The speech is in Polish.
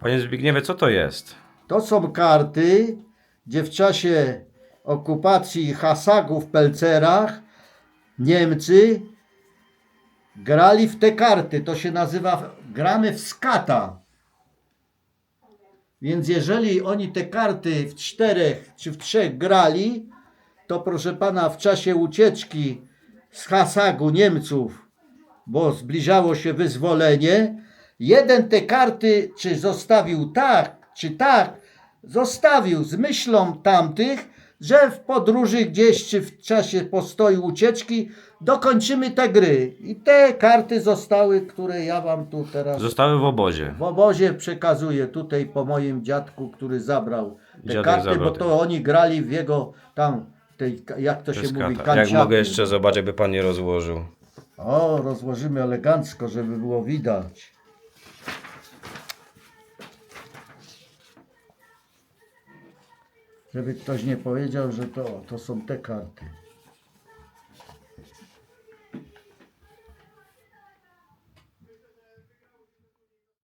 Panie Zbigniewie, co to jest? To są karty, gdzie w czasie okupacji Hasagów w Pelcerach Niemcy grali w te karty. To się nazywa gramy w skata. Więc jeżeli oni te karty w czterech czy w trzech grali, to proszę pana w czasie ucieczki z Hasagu Niemców, bo zbliżało się wyzwolenie, jeden te karty czy zostawił tak, czy tak, zostawił z myślą tamtych, że w podróży gdzieś, czy w czasie postoju ucieczki dokończymy te gry. I te karty zostały, które ja wam tu teraz Zostały w obozie. w obozie przekazuję tutaj po moim dziadku, który zabrał te Dziadek karty, zabrał bo te- to oni grali w jego tam, tej, jak to się mówi, kata. Jak kanciapy. mogę jeszcze zobaczyć, jakby pan nie rozłożył. O, rozłożymy elegancko, żeby było widać. Żeby ktoś nie powiedział, że to, to są te karty.